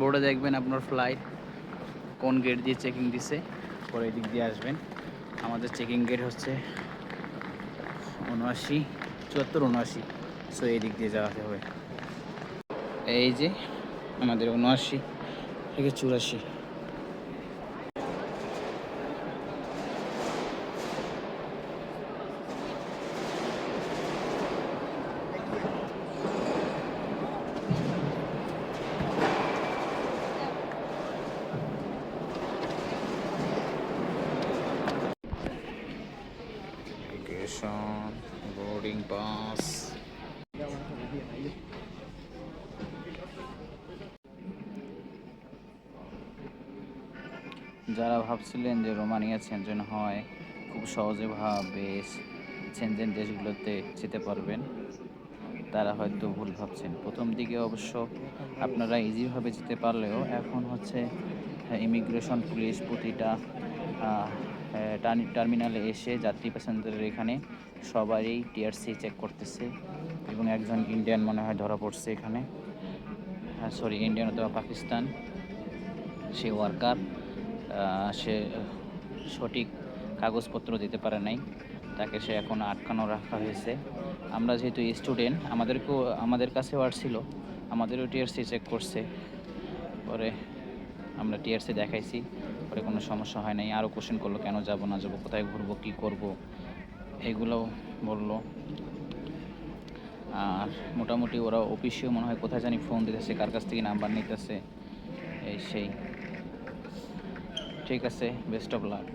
বোর্ডে দেখবেন আপনার ফ্লাইট কোন গেট দিয়ে চেকিং দিছে, পরে এদিক দিয়ে আসবেন। আমাদের চেকিং গেট হচ্ছে উনআশি, চুয়াত্তর, উনআশি। সো এই দিক দিয়ে যাওয়াতে হবে। এই যে আমাদের উনআশি থেকে চুরাশি। Immigration, boarding pass. যারা ভাবছিলেন যে রোমানিয়া সেনজেন হয় খুব সহজেভাবে সেনজেন দেশগুলোতে যেতে পারবেন তারা হয়তো ভুল ভাবছেন। প্রথম দিকে অবশ্য আপনারা ইজিভাবে যেতে পারলেও এখন হচ্ছে ইমিগ্রেশন পুলিশ প্রতিটা আহ, টার্মিনালে এসে যাত্রী প্যাসেঞ্জারের এখানে সবারই টিআরসি চেক করতেছে এবং একজন ইন্ডিয়ান মনে হয় ধরা পড়ছে এখানে। হ্যাঁ সরি ইন্ডিয়ান অথবা পাকিস্তান। সে ওয়ার্কার সে সঠিক কাগজপত্র দিতে পারে নাই। তাকে সে এখন আটকানো রাখা হয়েছে। আমরা যেহেতু স্টুডেন্ট আমাদেরকেও, আমাদের কাছেও আসছিল আমাদেরও টিআরসি চেক করছে। পরে আমরা টিআরসি দেখাইছি। পরে কোনো সমস্যা হয় নাই। আরও কোশ্চেন করল, কেন যাব, না যাব, কোথায় ঘুরবো, কী করব? এগুলোও বলল। আর মোটামুটি ওরা অফিসেও মনে হয় কোথায় জানি ফোন দিতেছে, কার কাছ থেকে নাম্বার নিতেছে, এই সেই। ঠিক আছে বেস্ট অফ লাক